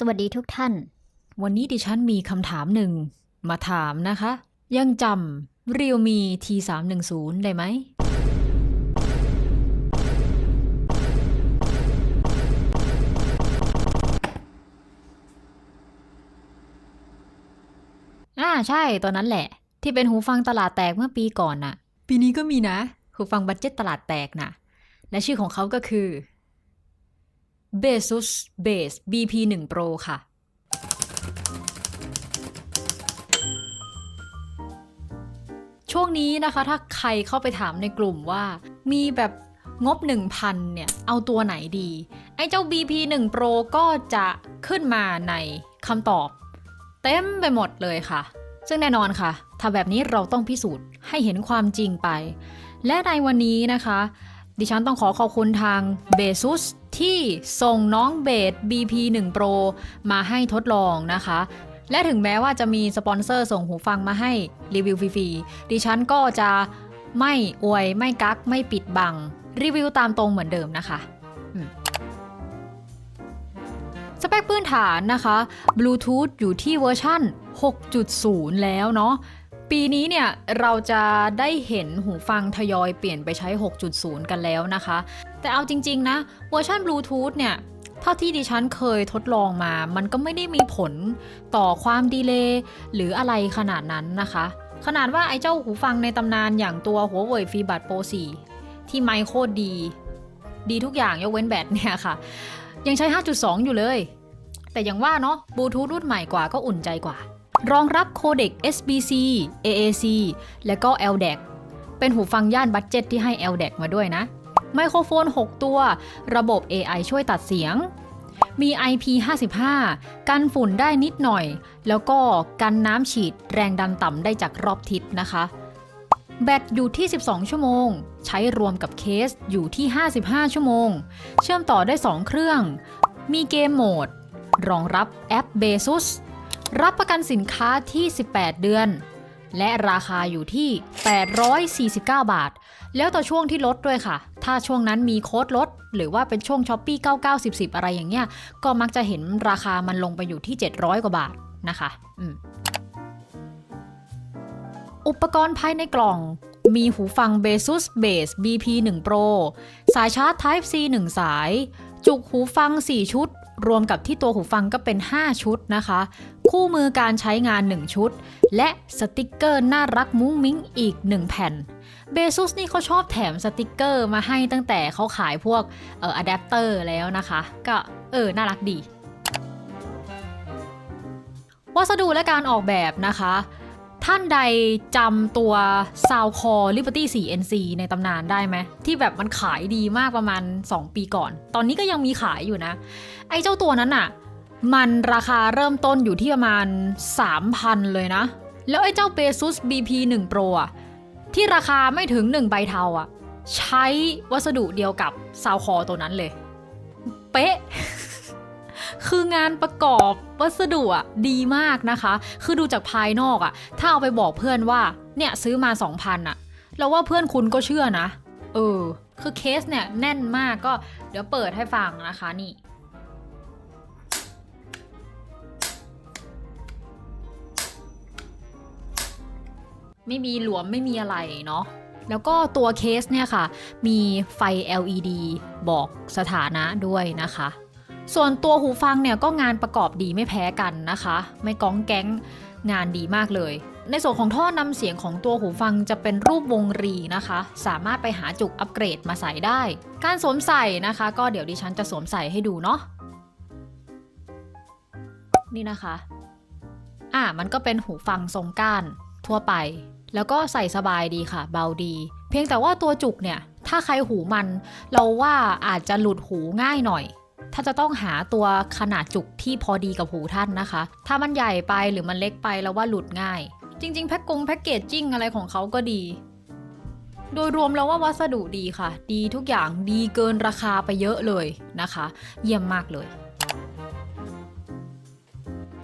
สวัสดีทุกท่าน วันนี้ดิฉันมีคำถามหนึ่ง มาถามนะคะ ยังจำเรียวมี T310 ได้ไหม อ่าใช่ตอนนั้นแหละ ที่เป็นหูฟังตลาดแตกเมื่อปีก่อนน่ะ ปีนี้ก็มีนะ หูฟังบัตเจ็ตตลาดแตกน่ะ และชื่อของเขาก็คือ Besus Base BP1 Pro ค่ะ ช่วงนี้นะคะถ้าใครเข้าไปถามในกลุ่มว่า มีแบบงบ 1,000 เนี่ย เอาตัวไหนดี ไอ้เจ้า BP1 Pro ก็จะขึ้นมาในคำตอบ เต็มไปหมดเลยค่ะ ซึ่งแน่นอนค่ะถ้าแบบนี้เราต้องพิสูจน์ให้เห็นความจริงไป และในวันนี้นะคะ ดิฉันต้องขอขอบคุณทางเบซุส ที่ส่งน้องเบส BP1 Pro มาให้ทดลองนะคะ และถึงแม้ว่าจะมีสปอนเซอร์ส่งหูฟังมาให้รีวิวฟรีๆดิฉันก็จะไม่อวยไม่กักไม่ปิดบัง รีวิวตามตรงเหมือนเดิมนะคะสเปคพื้นฐานนะคะ Bluetooth อยู่ที่เวอร์ชั่น 6.0 แล้วเนาะ ปีนี้เนี่ยเราจะได้เห็นหูฟังทยอยเปลี่ยนไปใช้ 6.0 กันแล้วนะคะ แต่เอาจริง ๆ นะ เวอร์ชันบลูทูธเนี่ยเท่าที่ดิฉันเคยทดลองมา มันก็ไม่ได้มีผลต่อความดีเลย์หรืออะไรขนาดนั้นนะคะ ขนาดว่าไอ้เจ้าหูฟังในตำนานอย่างตัวหัวเว่ยฟีบัตโปร4ที่ไมโครดี ดีทุกอย่างยกเว้นแบตเนี่ยค่ะ ยังใช้ 5.2 อยู่เลย แต่อย่างว่าเนาะบลูทูธรุ่นใหม่กว่าก็อุ่นใจกว่า รองรับโคเด็ก SBC AAC และก็ LDAC เป็นหูฟังย่านบัตเจ็ตที่ให้ LDAC มาด้วยนะ ไมโครโฟน 6 ตัว ระบบ AI ช่วยตัดเสียง มี IP55 กันฝุ่นได้นิดหน่อย แล้วก็กันน้ำฉีดแรงดันต่ำได้จากรอบทิศนะคะ แบตอยู่ที่ 12 ชั่วโมง ใช้รวมกับเคสอยู่ที่ 55 ชั่วโมง เชื่อมต่อได้ 2 เครื่อง มีเกมโหมด รองรับแอป Besus รับประกันสินค้าที่ 18 เดือน และราคาอยู่ที่ 849 บาท แล้วต่อช่วงที่ลดด้วยค่ะ ถ้าช่วงนั้นมีโค้ดลด หรือว่าเป็นช่วงช้อปปี้99 10 10 อะไรอย่างเงี้ย ก็มักจะเห็นราคามันลงไปอยู่ที่ 700 กว่าบาทนะคะอืมอุปกรณ์ภายในกล่องมีหูฟัง Besus Base BP1 Pro สายชาร์จ Type C 1 สาย จุกหูฟัง 4 ชุด รวมกับที่ตัวหูฟังก็เป็น 5 ชุดนะคะ คู่มือการใช้งาน 1 ชุด และสติกเกอร์น่ารักมุ้งมิ้งอีก 1 แผ่นเบซุสนี่เขาชอบแถมสติกเกอร์มาให้ตั้งแต่เขาขายพวกเอ่ออะแดปเตอร์แล้วนะคะ ก็เออ น่ารักดี วัสดุและการออกแบบนะคะ ท่านใดจำตัว Sound Core Liberty 4 NC ในตำนานได้ไหม ที่แบบมันขายดีมากประมาณ 2 ปีก่อน ตอนนี้ก็ยังมีขายอยู่นะ ไอ้เจ้าตัวนั้นอะมันราคาเริ่มต้นอยู่ที่ประมาณ 3,000 เลยนะ แล้วไอ้เจ้า Asus BP 1 Pro อะที่ราคาไม่ถึง 1 ใบเทาอะใช้วัสดุเดียวกับ Sound Core ตัวนั้นเลย เป๊ะ คืองานประกอบวัสดุอะดีมากนะคะ คือดูจากภายนอกอะถ้าเอาไปบอกเพื่อนว่า เนี่ยซื้อมา 2,000อะเราว่าเพื่อนคุณก็เชื่อนะ เออ คือเคสเนี่ยแน่นมากก็เดี๋ยวเปิดให้ฟังนะคะนี่ไม่มีหลวมไม่มีอะไรเนาะ แล้วก็ตัวเคสเนี่ยค่ะ มีไฟ LED บอกสถานะด้วยนะคะ ส่วนตัวหูฟังเนี่ยก็งานประกอบดีไม่แพ้กันนะคะ ไม่ก้องแก๊งงานดีมากเลย ในส่วนของท่อนำเสียงของตัวหูฟังจะเป็นรูปวงรีนะคะ สามารถไปหาจุกอัปเกรดมาใส่ได้ การสวมใส่นะคะ ก็เดี๋ยวดิฉันจะสวมใส่ให้ดูเนาะนี่นะคะ อะมันก็เป็นหูฟังทรงก้านทั่วไป แล้วก็ใส่สบายดีค่ะ เบาดี เพียงแต่ว่าตัวจุกเนี่ย ถ้าใครหูมัน เราว่าอาจจะหลุดหูง่ายหน่อย ถ้าจะต้องหาตัวขนาดจุกที่พอดีกับหูท่านนะคะ ถ้ามันใหญ่ไปหรือมันเล็กไปแล้วว่าหลุดง่าย จริง ๆ แพ็กกงแพ็กเกจจิ้งอะไรของเขาก็ดี โดยรวมแล้วว่าวัสดุดีค่ะ ดีทุกอย่างดีเกินราคาไปเยอะเลยนะคะ เยี่ยมมากเลย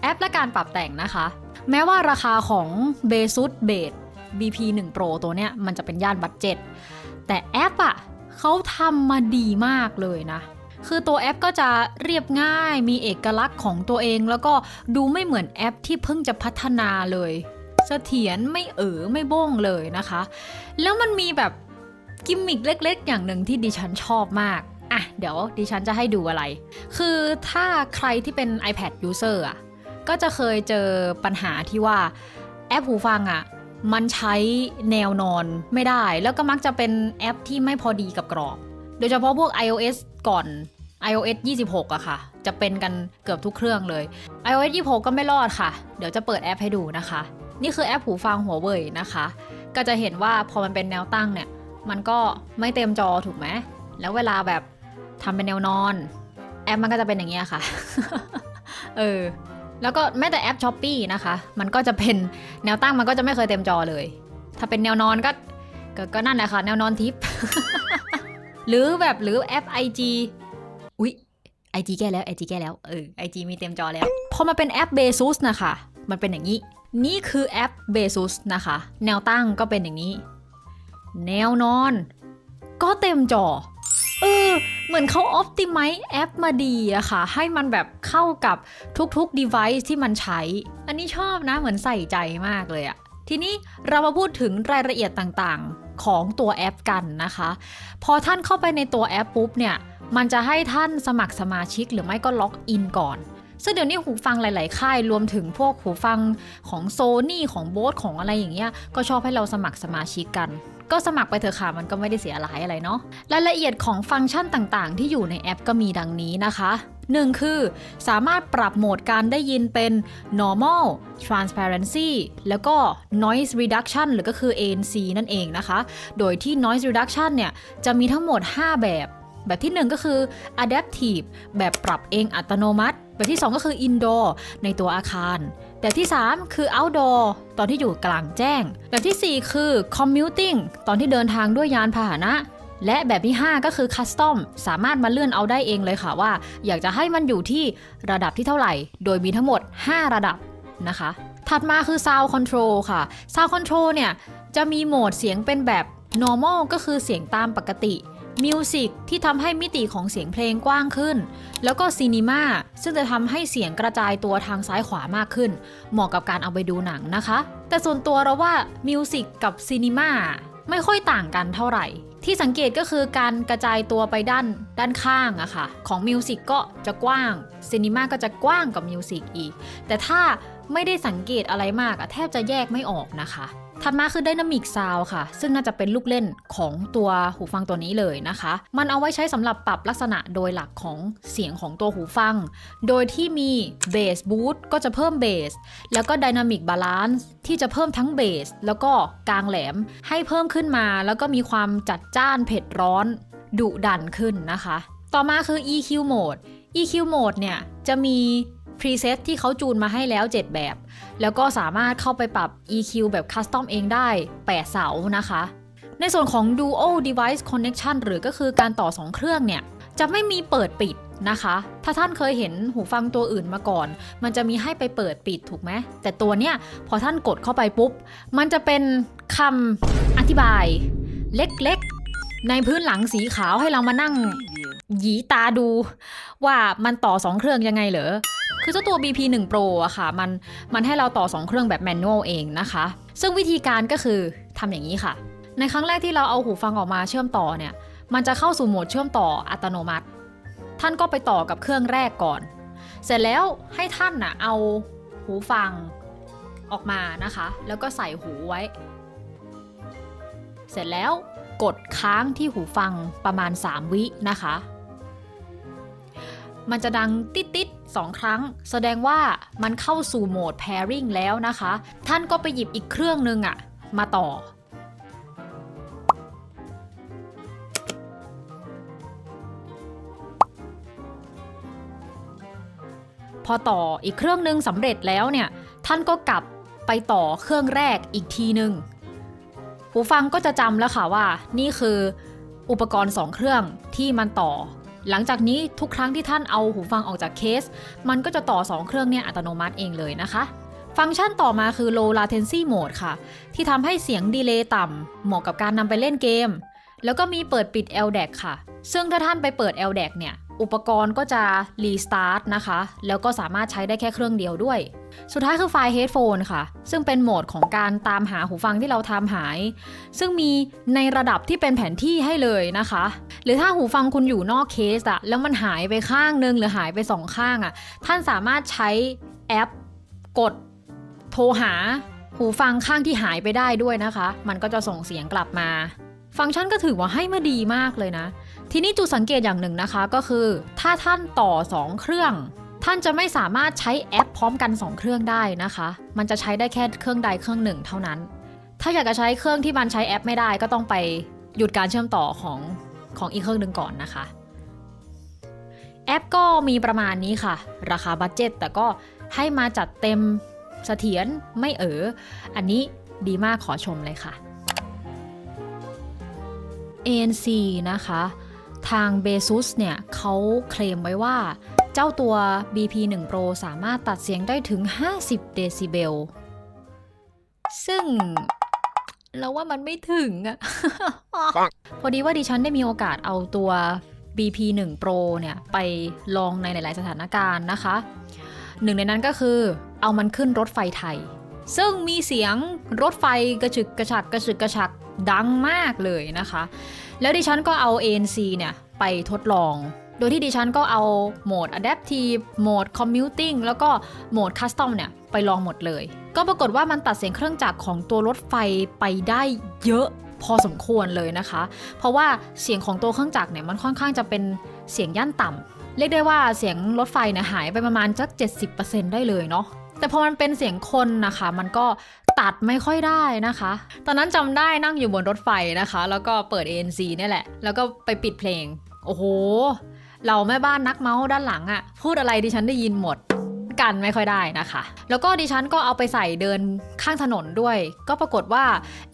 แอปและการปรับแต่งนะคะ แม้ว่าราคาของ b a s u s Base BP 1 Pro ตัวเนี้ยมันจะเป็นย่านบัตเจ็ตแต่แอปอะเขาทำมาดีมากเลยนะ คือตัวแอปก็จะเรียบง่ายมีเอกลักษณ์ของตัวเอง แล้วก็ดูไม่เหมือนแอปที่เพิ่งจะพัฒนาเลยเสถียรไม่เอ๋อไม่บ้งเลยนะคะ แล้วมันมีแบบกิมมิกเล็กๆ อย่างหนึ่งที่ดิฉันชอบมาก อะ เดี๋ยวดิฉันจะให้ดูอะไร คือถ้าใครที่เป็น iPad user อะ ก็จะเคยเจอปัญหาที่ว่าแอปหูฟังอะ มันใช้แนวนอนไม่ได้ แล้วก็มักจะเป็นแอปที่ไม่พอดีกับกรอบ โดยเฉพาะพวก iOS ก่อน iOS 26อะค่ะ จะเป็นกันเกือบทุกเครื่องเลย iOS 26 ก็ไม่รอดค่ะ เดี๋ยวจะเปิดแอปให้ดูนะคะ นี่คือแอปหูฟังหัวเว่ยนะคะ ก็จะเห็นว่าพอมันเป็นแนวตั้งเนี่ย มันก็ไม่เต็มจอถูกไหม แล้วเวลาแบบทำเป็นแนวนอน แอปมันก็จะเป็นอย่างเงี้ยค่ะ เออ แล้วก็แม้แต่แอปช้อปปีนะคะ มันก็จะเป็นแนวตั้งมันก็จะไม่เคยเต็มจอเลย ถ้าเป็นแนวนอนก็ ก็ก็นั่นแหละค่ะ แนวนอนทิป หรือแบบหรือแอป IG IG แก้แล้ว IG แก้แล้วเออ IG มีเต็มจอแล้วพอมาเป็นแอป Besus นะคะ มันเป็นอย่างนี้ นี่คือแอป Besus นะคะ แนวตั้งก็เป็นอย่างนี้ แนวนอน ก็เต็มจอเออเหมือนเขา optimize แอปมาดีอะค่ะ ให้มันแบบเข้ากับทุกๆ device ที่มันใช้ อันนี้ชอบนะเหมือนใส่ใจมากเลยอะทีนี้เรามาพูดถึงรายละเอียดต่างๆ ของตัวแอปกันนะคะ พอท่านเข้าไปในตัวแอปปุ๊บเนี่ย มันจะให้ท่านสมัครสมาชิกหรือไม่ก็ล็อกอินก่อน ซึ่งเดี๋ยวนี้หูฟังหลาย ๆ ค่ายรวมถึงพวกหูฟังของโซนี่ของโบสของอะไรอย่างเงี้ย ก็ชอบให้เราสมัครสมาชิกกัน ก็สมัครไปเถอะค่ะ มันก็ไม่ได้เสียหลายอะไรเนาะ รายละเอียดของฟังก์ชันต่าง ๆ ที่อยู่ในแอปก็มีดังนี้นะคะ 1 คือ สามารถปรับโหมดการได้ยินเป็น normal transparency แล้วก็ noise reduction หรือก็คือ ANC นั่นเองนะคะ โดยที่ noise reduction เนี่ยจะมีทั้งหมด 5 แบบ แบบที่ 1 ก็คือ adaptive แบบปรับเองอัตโนมัติ แบบที่ 2 ก็คือ indoor ในตัวอาคาร แบบที่ 3 คือ outdoor ตอนที่อยู่กลางแจ้ง แบบทีสี่4 คือ commuting ตอนที่เดินทางด้วยยานพาหนะ และแบบที่ 5 ก็คือ custom สามารถมาเลื่อนเอาได้เองเลยค่ะว่า อยากจะให้มันอยู่ที่ระดับที่เท่าไหร่ โดยมีทั้งหมด 5 ระดับนะคะ ถัดมาคือ sound control ค่ะ sound control เนี่ยจะมีโหมดเสียงเป็นแบบ normal ก็คือเสียงตามปกติ music ที่ทำให้มิติของเสียงเพลงกว้างขึ้น แล้วก็ cinema ซึ่งจะทำให้เสียงกระจายตัวทางซ้ายขวามากขึ้น เหมาะกับการเอาไปดูหนังนะคะ แต่ส่วนตัวเราว่า music กับ cinema ไม่ค่อยต่างกันเท่าไหร่ ที่สังเกตก็คือการกระจายตัวไปด้านด้านข้างอะค่ะ ของมิวสิกก็จะกว้างซีนีมาก็จะกว้างกว่ามิวสิกอีก แต่ถ้าไม่ได้สังเกตอะไรมากอะแทบจะแยกไม่ออกนะคะ ถัดมาคือ Dynamic Sound ค่ะ ซึ่งน่าจะเป็นลูกเล่นของตัวหูฟังตัวนี้เลยนะคะ มันเอาไว้ใช้สำหรับปรับลักษณะโดยหลักของเสียงของตัวหูฟัง โดยที่มี Bass Boost ก็จะเพิ่ม Bass แล้วก็ Dynamic Balance ที่จะเพิ่มทั้ง Bass แล้วก็กลางแหลมให้เพิ่มขึ้นมา แล้วก็มีความจัดจ้านเผ็ดร้อนดุดันขึ้นนะคะ ต่อมาคือ EQ Mode EQ Mode เนี่ยจะมี preset ที่เขาจูนมาให้แล้ว 7 แบบ แล้วก็สามารถเข้าไปปรับ EQ แบบ Custom เองได้ 8 เสานะคะ ในส่วนของ Dual Device Connection หรือก็คือการต่อ 2 เครื่องเนี่ย จะไม่มีเปิดปิดนะคะ ถ้าท่านเคยเห็นหูฟังตัวอื่นมาก่อน มันจะมีให้ไปเปิดปิดถูกไหม แต่ตัวเนี้ยพอท่านกดเข้าไปปุ๊บ มันจะเป็นคำอธิบาย เล็กๆ ในพื้นหลังสีขาวให้เรามานั่งหยีตาดู ว่ามันต่อ2เครื่องยังไงเหรอ คือเจ้าตัว BP 1 Pro อะค่ะ มันมันให้เราต่อ 2 เครื่องแบบแมนนวลเองนะคะ ซึ่งวิธีการก็คือทำอย่างนี้ค่ะ ในครั้งแรกที่เราเอาหูฟังออกมาเชื่อมต่อเนี่ย มันจะเข้าสู่โหมดเชื่อมต่ออัตโนมัติ ท่านก็ไปต่อกับเครื่องแรกก่อน เสร็จแล้วให้ท่านน่ะเอาหูฟังออกมานะคะ แล้วก็ใส่หูไว้ เสร็จแล้วกดค้างที่หูฟังประมาณ 3 วินะคะ มันจะดังติดติดๆสองครั้ง แสดงว่ามันเข้าสู่โหมด pairing แล้วนะคะ ท่านก็ไปหยิบอีกเครื่องนึงอะมาต่อ พอต่ออีกเครื่องนึงสำเร็จแล้วเนี่ย ท่านก็กลับไปต่อเครื่องแรกอีกทีหนึ่งหูฟังก็จะจำแล้วค่ะว่า นี่คืออุปกรณ์ 2 เครื่องที่มันต่อ หลังจากนี้ทุกครั้งที่ท่านเอาหูฟังออกจากเคส มันก็จะต่อ 2 เครื่องเนี่ยอัตโนมัติเองเลยนะคะ ฟังก์ชันต่อมาคือ low latency mode ค่ะ ที่ทำให้เสียงดีเลย์ต่ำเหมาะกับการนำไปเล่นเกม แล้วก็มีเปิดปิด LDAC ค่ะ ซึ่งถ้าท่านไปเปิด LDAC เนี่ย อุปกรณ์ก็จะรีสตาร์ทนะคะ แล้วก็สามารถใช้ได้แค่เครื่องเดียวด้วย สุดท้ายคือไฟล์ headphone ค่ะ ซึ่งเป็นโหมดของการตามหาหูฟังที่เราทำหาย ซึ่งมีในระดับที่เป็นแผนที่ให้เลยนะคะ หรือถ้าหูฟังคุณอยู่นอกเคสอะแล้วมันหายไปข้างนึงหรือหายไปสองข้างอะท่านสามารถใช้แอป กด โทรหา หูฟังข้างที่หายไปได้ด้วยนะคะ มันก็จะส่งเสียงกลับมา ฟังก์ชันก็ถือว่าให้มาดีมากเลยนะ ทีนี้จุดสังเกตอย่างหนึ่งนะคะก็คือ ถ้าท่านต่อ 2 เครื่อง ท่านจะไม่สามารถใช้แอปพร้อมกัน 2 เครื่องได้นะคะ มันจะใช้ได้แค่เครื่องใดเครื่องหนึ่งเท่านั้น ถ้าอยากจะใช้เครื่องที่มันใช้แอปไม่ได้ก็ต้องไปหยุดการเชื่อมต่อของของอีกเครื่องหนึ่งก่อนนะคะ แอปก็มีประมาณนี้ค่ะ ราคาบัตเจ็ตแต่ก็ให้มาจัดเต็มเสถียรไม่เอออันนี้ดีมากขอชมเลยค่ะ ANC นะคะ ทาง Besus เนี่ยเขาเคลมไว้ว่า เจ้าตัว BP1 Pro สามารถตัดเสียงได้ถึง 50 เดซิเบล ซึ่งเราว่ามันไม่ถึงอะพอดีว่าดิฉันได้มีโอกาสเอาตัว BP1 Pro เนี่ยไปลองในหลาย ๆ สถานการณ์นะคะ หนึ่งในนั้นก็คือเอามันขึ้นรถไฟไทย ซึ่งมีเสียงรถไฟกระฉึกกระฉักกระฉึกกระฉัก ดังมากเลยนะคะ แล้วดิฉันก็เอา ANC เนี่ยไปทดลอง โดยที่ดิฉันก็เอาโหมด Adaptive โหมด Commuting แล้วก็โหมด Custom เนี่ยไปลองหมดเลย ก็ปรากฏว่ามันตัดเสียงเครื่องจักรของตัวรถไฟไปได้เยอะพอสมควรเลยนะคะ เพราะว่าเสียงของตัวเครื่องจักรเนี่ยมันค่อนข้างจะเป็นเสียงย่านต่ำเรียกได้ว่าเสียงรถไฟเนี่ยหายไปประมาณสัก 70%ได้เลยเนาะ แต่พอมันเป็นเสียงคนนะคะ มันก็ ตัดไม่ค่อยได้นะคะ ตอนนั้นจำได้นั่งอยู่บนรถไฟนะคะ แล้วก็เปิด ANC เนี่ยแหละ แล้วก็ไปปิดเพลง โอ้โห เราแม่บ้านนักเมาส์ด้านหลังอะพูดอะไรดิฉันได้ยินหมดกันไม่ค่อยได้นะคะ แล้วก็ดิฉันก็เอาไปใส่เดินข้างถนนด้วย ก็ปรากฏว่า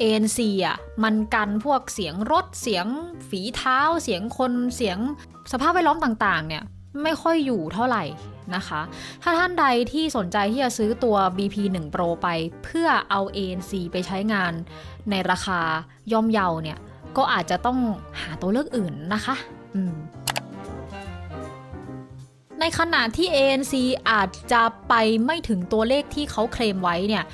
ANC อะมันกันพวกเสียงรถเสียงฝีเท้า เสียงคนเสียงสภาพแวดล้อมต่างๆ เนี่ยไม่ค่อยอยู่เท่าไหร่ นะคะ ถ้าท่านใดที่สนใจที่จะซื้อตัว BP1 Pro ไป เพื่อเอา ANC ไปใช้งานในราคาย่อมเยาเนี่ย ก็อาจจะต้องหาตัวเลือกอื่นนะคะอืมในขณะที่ ANC อาจจะไปไม่ถึงตัวเลขที่เขาเคลมไว้เนี่ย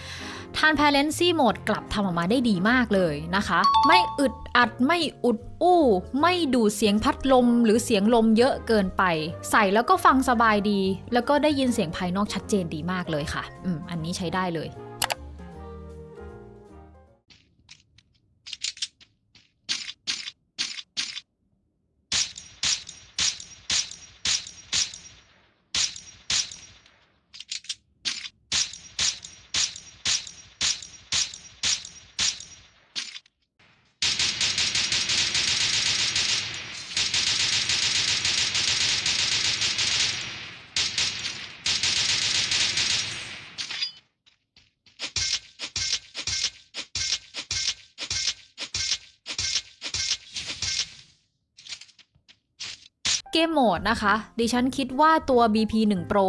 ทาน Parency Mode กลับทำออกมาได้ดีมากเลยนะคะ ไม่อึดอัดไม่อุดอู้ ไม่ดูดเสียงพัดลมหรือเสียงลมเยอะเกินไป ใส่แล้วก็ฟังสบายดี แล้วก็ได้ยินเสียงภายนอกชัดเจนดีมากเลยค่ะ อืมอันนี้ใช้ได้เลย เกมโหมดนะคะ ดิฉันคิดว่าตัว BP1 Pro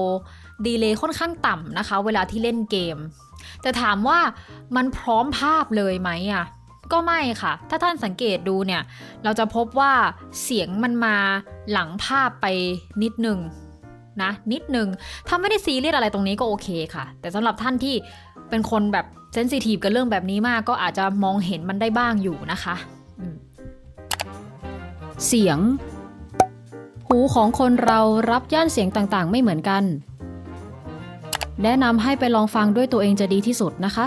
ดีเลย์ค่อนข้างต่ำนะคะ เวลาที่เล่นเกม แต่ถามว่ามันพร้อมภาพเลยไหมอะก็ไม่ค่ะ ถ้าท่านสังเกตดูเนี่ย เราจะพบว่าเสียงมันมาหลังภาพไปนิดหนึ่งนะนิดนึง ถ้าไม่ได้ซีเรียสอะไรตรงนี้ก็โอเคค่ะ แต่สำหรับท่านที่เป็นคนแบบเซนซิทีฟกับเรื่องแบบนี้มากก็อาจจะมองเห็นมันได้บ้างอยู่นะคะ เสียง หูของคนเรารับย่านเสียงต่างๆ ไม่เหมือนกัน แนะนำให้ไปลองฟังด้วยตัวเองจะดีที่สุดนะคะ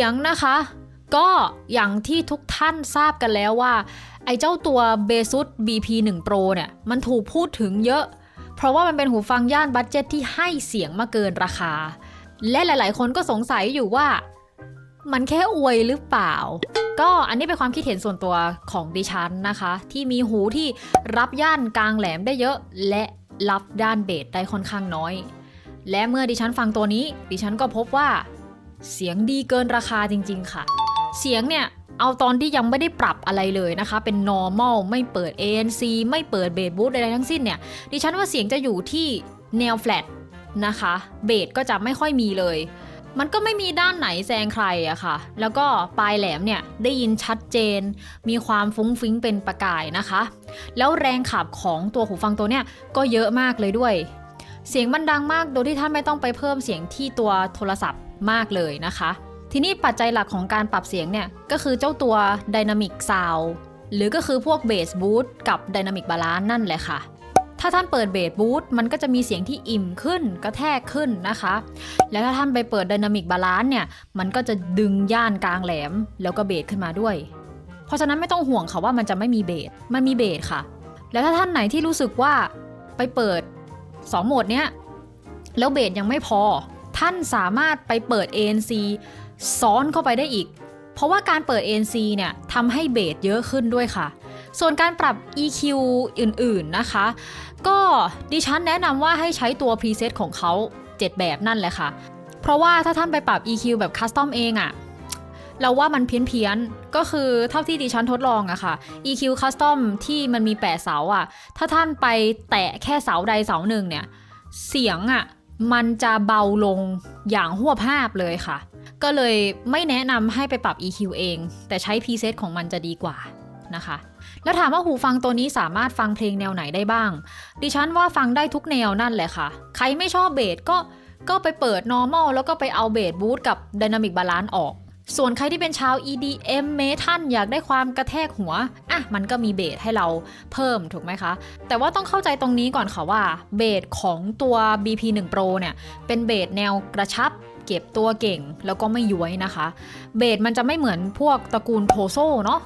สียงนะคะ ก็อย่างที่ทุกท่านทราบกันแล้วว่า ไอ้เจ้าตัว b a s u s BP1 Pro เนี่ย มันถูกพูดถึงเยอะ เพราะว่ามันเป็นหูฟังย่านบัตเจ็ตที่ให้เสียงมาเกินราคา และหลายๆ คนก็สงสัยอยู่ว่า มันแค่อวยหรือเปล่า ก็อันนี้เป็นความคิดเห็นส่วนตัวของดิฉันนะคะ ที่มีหูที่รับย่านกลางแหลมได้เยอะ และรับด้านเบสได้ค่อนข้างน้อย และเมื่อดิฉันฟังตัวนี้ ดิฉันก็พบว่า เสียงดีเกินราคาจริง ๆ ค่ะ เสียงเนี่ยเอาตอนที่ยังไม่ได้ปรับอะไรเลยนะคะ เป็น normal ไม่เปิด ANC ไม่เปิดเบสบูทใดๆทั้งสิ้นเนี่ย ดิฉันว่าเสียงจะอยู่ที่แนว flat นะคะ เบสก็จะไม่ค่อยมีเลย มันก็ไม่มีด้านไหนแซงใครอะค่ะ แล้วก็ปลายแหลมเนี่ยได้ยินชัดเจน มีความฟุ้งฟิ้งเป็นประกายนะคะ แล้วแรงขับของตัวหูฟังตัวเนี้ยก็เยอะมากเลยด้วย เสียงมันดังมากโดยที่ท่านไม่ต้องไปเพิ่มเสียงที่ตัวโทรศัพท์ มากเลยนะคะ ทีนี้ปัจจัยหลักของการปรับเสียงเนี่ย ก็คือเจ้าตัว Dynamic Sound หรือก็คือพวก Bass Boost กับ Dynamic Balance นั่นแหละค่ะถ้าท่านเปิด Bass Boost มันก็จะมีเสียงที่อิ่มขึ้นกระแทกขึ้นนะคะ แล้วถ้าท่านไปเปิด Dynamic Balance เนี่ย มันก็จะดึงย่านกลางแหลม แล้วก็เบสขึ้นมาด้วย เพราะฉะนั้นไม่ต้องห่วงค่ะว่ามันจะไม่มีเบส มันมีเบสค่ะ แล้วถ้าท่านไหนที่รู้สึกว่าไปเปิด 2 โหมดเนี้ย แล้วเบสยังไม่พอ ท่านสามารถไปเปิด ANC ซ้อนเข้าไปได้อีก เพราะว่าการเปิด ANC เนี่ยทำให้เบสเยอะขึ้นด้วยค่ะ ส่วนการปรับ EQ อื่นๆนะคะ ก็ดิฉันแนะนำว่าให้ใช้ตัว preset ของเขา 7 แบบนั่นแหละค่ะ เพราะว่าถ้าท่านไปปรับ EQ แบบคัสตอมเองอะเราว่ามันเพี้ยนๆก็คือเท่าที่ดิฉันทดลองอะค่ะ EQ Custom ที่มันมี8เสาอะถ้าท่านไปแตะแค่เสาใดเสาหนึ่งเนี่ย เสียงอะ มันจะเบาลงอย่างหัวภาพเลยค่ะ ก็เลยไม่แนะนำให้ไปปรับ EQ เอง แต่ใช้ preset ของมันจะดีกว่านะคะ แล้วถามว่าหูฟังตัวนี้สามารถฟังเพลงแนวไหนได้บ้าง ดิฉันว่าฟังได้ทุกแนวนั่นแหละค่ะ ใครไม่ชอบเบสก็ก็ไปเปิด normal แล้วก็ไปเอาเบสบูทกับ dynamic balance ออก ส่วนใครที่เป็นชาว EDM เมทัลอยากได้ความกระแทกหัว อะ มันก็มีเบสให้เราเพิ่มถูกไหมคะ แต่ว่าต้องเข้าใจตรงนี้ก่อนค่ะว่าเบสของตัว BP1 Pro เนี่ย เป็นเบสแนวกระชับเก็บตัวเก่งแล้วก็ไม่ย้วยนะคะ เบสมันจะไม่เหมือนพวกตระกูลโทโซเนาะ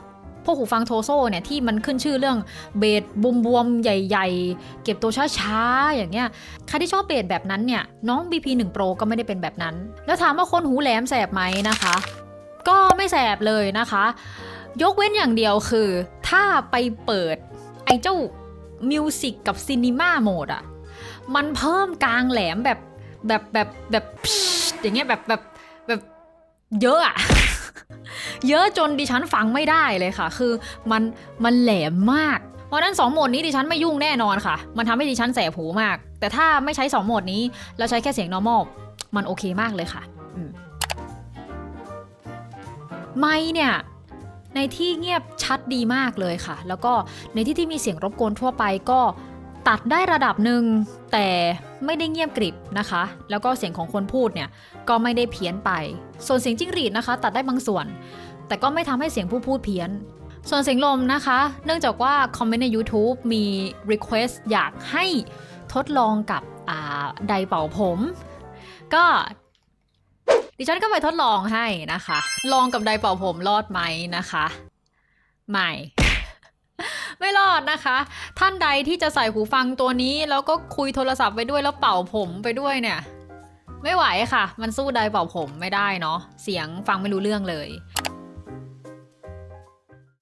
พวกหูฟังโทโซเนี่ยที่มันขึ้นชื่อเรื่องเบสบวมๆ ใหญ่ๆ เก็บตัวช้าๆ อย่างเงี้ย ใครที่ชอบเบสแบบนั้นเนี่ย น้อง BP1 Pro ก็ไม่ได้เป็นแบบนั้น แล้วถามว่าคนหูแหลมแสบไหมนะคะ ก็ไม่แสบเลยนะคะ ยกเว้นอย่างเดียวคือ ถ้าไปเปิดไอ้เจ้ามิวสิกกับซีนีมาโหมดอะมันเพิ่มกลางแหลมแบบแบบแบบแบบอย่างเงี้ยแบบแบบแบบเยอะอะเยอะจนดิฉันฟังไม่ได้เลยค่ะ คือมันมันแหลมมาก เพราะนั้นสองโหมดนี้ดิฉันไม่ยุ่งแน่นอนค่ะ มันทำให้ดิฉันแสบหูมาก แต่ถ้าไม่ใช้สองโหมดนี้แล้วใช้แค่เสียง normal มันโอเคมากเลยค่ะ อืม ไมค์เนี่ยในที่เงียบชัดดีมากเลยค่ะ แล้วก็ในที่ที่มีเสียงรบกวนทั่วไปก็ตัดได้ระดับหนึ่งแต่ไม่ได้เงียบกริบนะคะ แล้วก็เสียงของคนพูดเนี่ยก็ไม่ได้เพี้ยนไป ส่วนเสียงจิ้งหรีดนะคะ ตัดได้บางส่วน แต่ก็ไม่ทำให้เสียงผู้พูดเพี้ยน ส่วนเสียงลมนะคะ เนื่องจากว่าคอมเมนต์ใน YouTube มี Request อยากให้ทดลองกับอ่าไดเป่าผม ก็ ดิฉันก็ไปทดลองให้นะคะ ลองกับไดเป่าผมรอดไหมนะคะ ไม่ ไม่รอดนะคะ ท่านใดที่จะใส่หูฟังตัวนี้ แล้วก็คุยโทรศัพท์ไปด้วยแล้วเป่าผมไปด้วยเนี่ย ไม่ไหวค่ะ มันสู้ไดเป่าผมไม่ได้เนาะเสียงฟังไม่รู้เรื่องเลย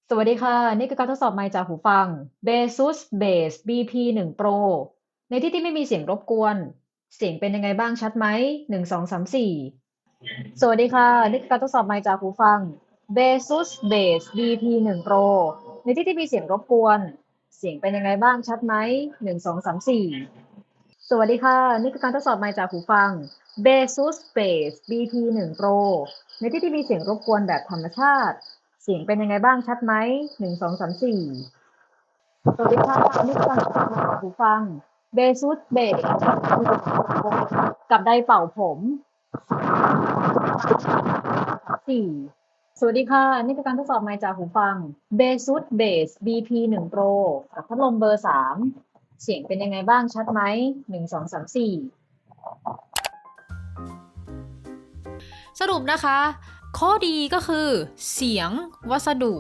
สวัสดีค่ะ นี่คือการทดสอบไมค์จากหูฟัง Basus Bass BP 1 Pro ในที่ที่ไม่มีเสียงรบกวน เสียงเป็นยังไงบ้างชัดไหมหนึ่งสองสามสี่ สวัสดีค่ะ นี่คือการทดสอบไมค์จากหูฟัง Basus Bass BP 1 Pro ในที่ที่มีเสียงรบกวน เสียงเป็นยังไงบ้างชัดไหมหนึ่งสองสามสี่สวัสดีค่ะ นี่คือการทดสอบไมค์จากหูฟัง Basus Bass BP 1 Pro ในที่ที่มีเสียงรบกวนแบบธรรมชาติ เสียงเป็นยังไงบ้างชัดไหมหนึ่งสองสามสี่สวัสดีค่ะ นี่คือการทดสอบไมค์จากหูฟัง Basus Bass กับไดเป่าผม สี่สวัสดีค่ะ นี่คือการทดสอบไมค์จากหูฟัง Basus Bass BP 1 Pro กับพัดลมเบอร์ 3 เสียงเป็นยังไงบ้างชัดไหมหนึ่งสองสามสี่สรุปนะคะ ข้อดีก็คือ เสียง วัสดุ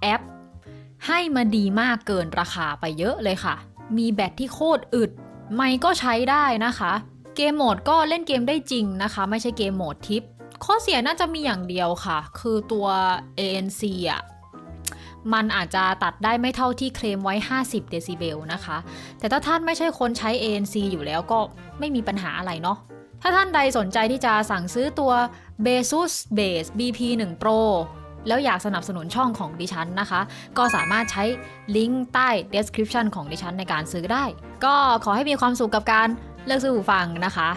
แอป ให้มาดีมากเกินราคาไปเยอะเลยค่ะ มีแบตที่โคตรอึด ไม่ก็ใช้ได้นะคะ เกมโหมดก็เล่นเกมได้จริงนะคะ ไม่ใช่เกมโหมดทิป ข้อเสียน่าจะมีอย่างเดียวค่ะ คือตัว ANC อะมันอาจจะตัดได้ไม่เท่าที่เคลมไว้ 50 เดซิเบลนะคะ แต่ถ้าท่านไม่ใช่คนใช้ ANC อยู่แล้วก็ไม่มีปัญหาอะไรเนาะ ถ้าท่านใดสนใจที่จะสั่งซื้อตัว Besus Base BP 1 Pro แล้วอยากสนับสนุนช่องของดิฉันนะคะ ก็สามารถใช้ลิงก์ใต้ description ของดิฉันในการซื้อได้ ก็ขอให้มีความสุขกับการ เลือกซื้อหูฟังนะคะ